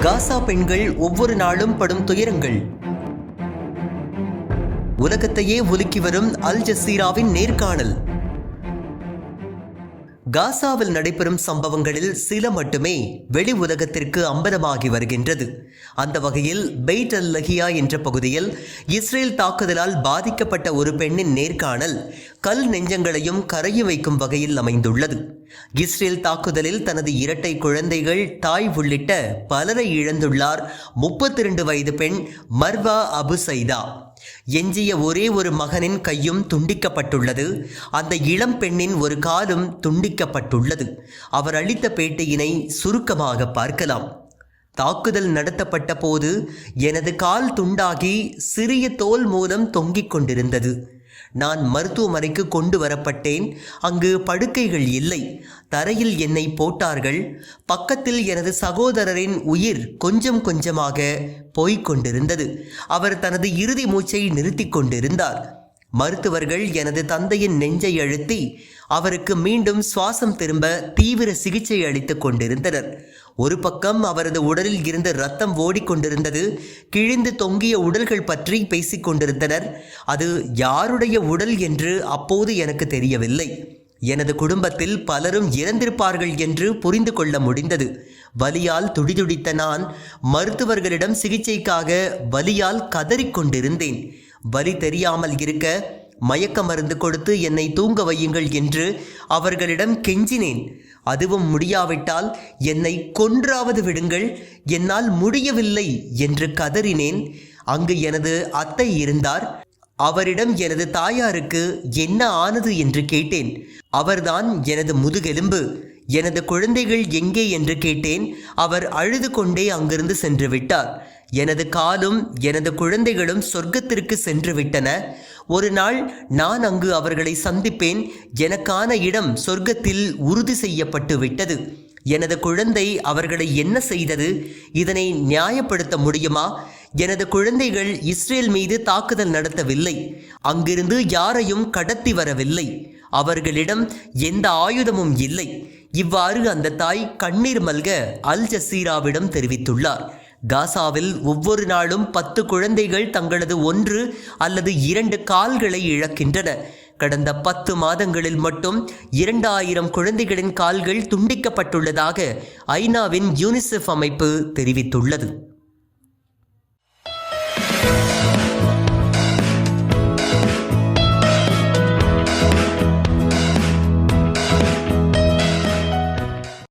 காசா பெண்கள் ஒவ்வொரு நாளும் படும் துயரங்கள். உலகத்தையே ஒலுக்கி வரும் அல் ஜசீராவின் நேர்காணல். காசாவில் நடைபெறும் சம்பவங்களில் சில மட்டுமே வெளி உலகத்திற்கு அம்பலமாகி வருகின்றது. அந்த வகையில் பெய்ட் அல் லஹியா என்ற பகுதியில் இஸ்ரேல் தாக்குதலால் பாதிக்கப்பட்ட ஒரு பெண்ணின் நேர்காணல் கல் நெஞ்சங்களையும் கரைய வைக்கும் வகையில் அமைந்துள்ளது. இஸ்ரேல் தாக்குதலில் தனது இரட்டை குழந்தைகள் தாய் உள்ளிட்ட பலரை இழந்துள்ளார் முப்பத்தி ரெண்டு வயது பெண் மர்வா அபு சைதா. எஞ்சிய ஒரே ஒரு மகனின் கையும் துண்டிக்கப்பட்டுள்ளது. அந்த இளம் பெண்ணின் ஒரு காலும் துண்டிக்கப்பட்டுள்ளது. அவர் அளித்த பேட்டியினை சுருக்கமாக பார்க்கலாம். தாக்குதல் நடத்தப்பட்ட போது எனது கால் துண்டாகி சிறிய தோல் மூலம் தொங்கிக் கொண்டிருந்தது. நான் மருத்துவமனைக்கு கொண்டு வரப்பட்டேன். அங்கு படுக்கைகள் இல்லை. தரையில் என்னை போட்டார்கள். பக்கத்தில் எனது சகோதரரின் உயிர் கொஞ்சம் கொஞ்சமாக போய்க் கொண்டிருந்தது. அவர் தனது இறுதி மூச்சை நிறுத்தி கொண்டிருந்தார். மருத்துவர்கள் எனது தந்தையின் நெஞ்சை அழுத்தி அவருக்கு மீண்டும் சுவாசம் திரும்ப தீவிர சிகிச்சை அளித்துக் கொண்டிருந்தனர். ஒரு பக்கம் அவரது உடலில் இருந்து ரத்தம் ஓடிக்கொண்டிருந்தது கிழிந்து தொங்கிய உடல்கள் பற்றி பேசிக் கொண்டிருந்தனர். அது யாருடைய உடல் என்று அப்போது எனக்கு தெரியவில்லை. எனது குடும்பத்தில் பலரும் இறந்திருப்பார்கள் என்று புரிந்து கொள்ள முடிந்தது. வலியால் துடிதுடித்த நான் மருத்துவர்களிடம் சிகிச்சைக்காக வலியால் கதறிக்கொண்டிருந்தேன் வலி தெரியாமல் இருக்க மயக்க மருந்து கொடுத்து என்னை தூங்க வையுங்கள் என்று அவர்களிடம் கெஞ்சினேன். அதுவும் முடியாவிட்டால் என்னை கொன்றாவது விடுங்கள் என்னால் முடியவில்லை என்று கதறினேன். அங்கு எனது அத்தை இருந்தார். அவரிடம் எனது தாயாருக்கு என்ன ஆனது என்று கேட்டேன். அவர்தான் எனது முதுகெலும்பு. எனது குழந்தைகள் எங்கே என்று கேட்டேன். அவர் அழுது கொண்டே அங்கிருந்து சென்று விட்டார். எனது காலும் எனது குழந்தைகளும் சொர்க்கத்திற்கு சென்று விட்டன. ஒரு நாள் நான் அங்கு அவர்களை சந்திப்பேன். எனக்கான இடம் சொர்க்கத்தில் உறுதி செய்யப்பட்டு விட்டது. எனது குழந்தை அவர்களை என்ன செய்தது? இதனை நியாயப்படுத்த முடியுமா? எனது குழந்தைகள் இஸ்ரேல் மீது தாக்குதல் நடத்தவில்லை. அங்கிருந்து யாரையும் கடத்தி வரவில்லை. அவர்களிடம் எந்த ஆயுதமும் இல்லை. இவ்வாறு அந்த தாய் கண்ணீர் மல்க அல் ஜசீராவிடம் தெரிவித்துள்ளார். காசாவில் ஒவ்வொரு நாளும் பத்து குழந்தைகள் தங்களது ஒன்று அல்லது இரண்டு கால்களை இழக்கின்றன. கடந்த பத்து மாதங்களில் மட்டும் இரண்டாயிரம் குழந்தைகளின் கால்கள் துண்டிக்கப்பட்டுள்ளதாக ஐநாவின் யூனிசெஃப் அமைப்பு தெரிவித்துள்ளது.